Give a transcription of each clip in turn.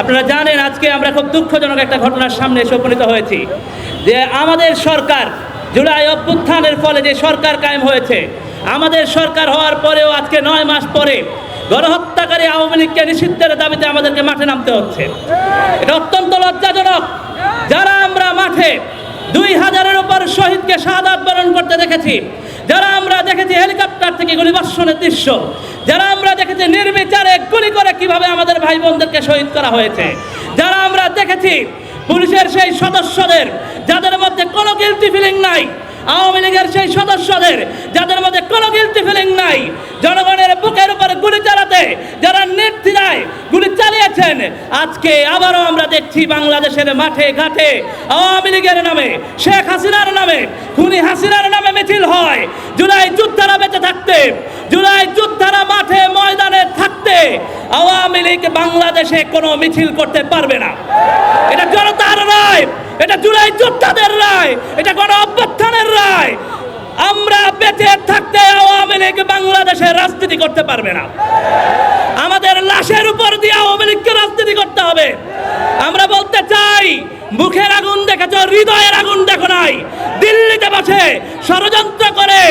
আপনারা জানেন আজকে আমরা খুব দুঃখজনক একটা ঘটনার সামনে এসে উপনীত হয়েছি। যে আমাদের সরকার জুলাই অভ্যুত্থানের ফলে যে সরকার কায়েম হয়েছে, আমাদের সরকার হওয়ার পরেও আজকে নয় মাস পরে গণহত্যাকারী আওয়ামী লীগকে নিষিদ্ধের দাবিতে আমাদেরকে মাঠে নামতে হচ্ছে। এটা অত্যন্ত লজ্জাজনক। যারা আমরা মাঠে দুই হাজারের উপর শহীদকে শাহাদাত বরণ করতে দেখেছি, যারা আমরা দেখেছি হেলিকপ্টার থেকে গুলিবর্ষণের দৃশ্য যারা আমরা দেখেছি নির্বিচারে গুলি করে কীভাবে আমাদের ভাই বোনদেরকে শহীদ করা হয়েছে, যারা আমরা দেখেছি পুলিশের সেই সদস্যদের, যাদের মধ্যে কোনো গিলটি ফিলিং নাই, আওয়ামী লীগের সেই সদস্যদের, যাদের মধ্যে কোনো গিলটি ফিলিং নাই, জনগণের বুকের উপরে গুলি চালাতে, যারা নির্দ্বিধায় গুলি চালিয়েছেন, আজকে আবারও আমরা দেখছি বাংলাদেশের মাঠে ঘাটে আওয়ামী লীগের নামে, শেখ হাসিনার নামে, খুনি হাসিনার নামে মিছিল হয়। জুলাই যুদ্ধারা বেঁচে থাকতে জুলাই যুদ্ধারা মাঠে ময়দানে থাকতে আওয়ামী লীগ বাংলাদেশে কোনো মিছিল করতে পারবে না। এটা জনতার রায়, এটা জুলাই যোদ্ধাদের রায়, এটা কোনো অভ্যুত্থানের রায়। আমরা বেঁচে থাকতে আওয়ামী লীগ বাংলাদেশে রাজনীতি করতে পারবে না। আমাদের লাশের উপর দিয়ে আওয়ামী লীগকে রাজনীতি করতে হবে। আমরা বলতে চাই, মুখের আগুন দেখেছ, হৃদয়ের আগুন দেখো নাই। দিল্লিতে বসে ষড়যন্ত্র করে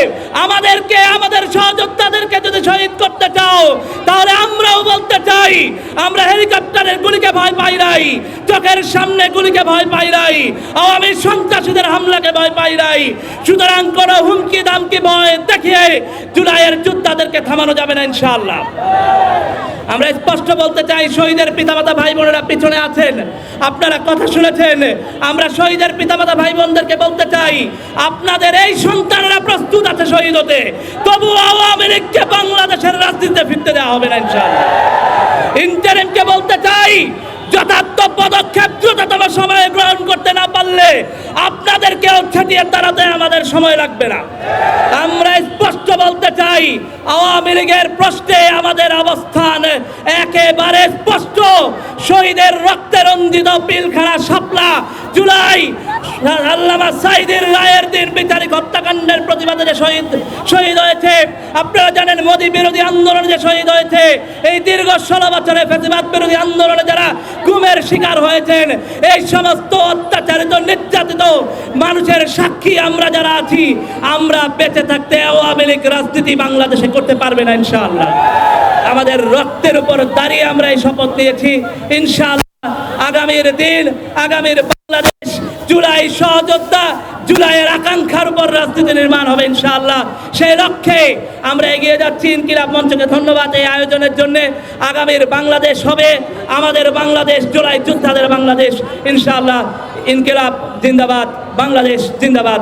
আমাদেরকে, আমাদের সহযোদ্ধাদেরকে যদি শহীদ করতে চাও, তাহলে আমরাও বলতে চাই, আমরা হেলিকপ্টারের গুলিকে ভয় পাই নাই, চোখের সামনে গুলিকে ভয় পাই নাই, আওয়ামী সন্ত্রাসীদের হামলাকে ভয় পাই নাই। সুতরাং কোনো হুমকি দামকি ভয় দেখিয়ে জুলাইয়ের যোদ্ধাদেরকে থামানো যাবে না, ইনশাআল্লাহ। আমরা স্পষ্ট বলতে চাই, শহীদের পিতামাতা ভাই বোনেরা পিছনে আছেন। আপনারা কথা শুনেছেন, আমরা শহীদের পিতামাতা ভাই বোনদেরকে বলতে চাই, আপনাদের এই সন্তানরা প্রস্তুত আছে শহীদ হতে। তবু আওয়ামী লীগকে বাংলাদেশের রাজনীতিতে ফিরতে দেওয়া হবে না, ইনশাআল্লাহ। ইন্টারিমকে বলতে চাই, যথার্থ পদক্ষেপ দ্রুততম সময়ে গ্রহণ করতে না পারলে আপনাদেরকেও ছাটিয়ে দাঁড়াতে আমাদের সময় লাগবে না। আমরা বলতে চাই আওয়ামী লীগের প্রশ্নে আমাদের অবস্থান একেবারে স্পষ্ট। শহীদের রক্তে রঞ্জিত পিলখানা শাপলা, জুলাই, আল্লামা সাইদের রায়ের দিন বিচারিক হত্যাকাণ্ডের প্রতিবাদে যে শহীদ শহীদ হয়েছে। আপনারা জানেন মোদী বিরোধী আন্দোলনে যে শহীদ হয়েছে, এই দীর্ঘ ষোলো বছরে ফেসিবাদ বিরোধী আন্দোলনে যারা গুমের শিকার হয়েছেন, এই সমস্ত অত্যাচারিত, নির্যাতিত মানুষের সাক্ষী আমরা যারা আছি, আমরা বেঁচে থাকতে আওয়ামী লীগ রাজনীতি বাংলাদেশে করতে পারবে না, ইনশাআল্লাহ। আমাদের রক্তের উপর দাঁড়িয়ে আমরা এই শপথ নিয়েছি। ইনশাআল্লাহ আগামীর দিন, আগামীর বাংলাদেশ জুলাই সহযোদ্ধা, জুলাইয়ের আকাঙ্ক্ষার উপর রাজনীতি নির্মাণ হবে ইনশাআল্লাহ। সেই লক্ষ্যে আমরা এগিয়ে যাচ্ছি ইনকিলাব মঞ্চকে ধন্যবাদ এই আয়োজনের জন্য। আগামীর বাংলাদেশ হবে আমাদের বাংলাদেশ, জুলাই যোদ্ধাদের বাংলাদেশ। ইনশাআল্লাহ, ইনকিলাব জিন্দাবাদ, বাংলাদেশ জিন্দাবাদ।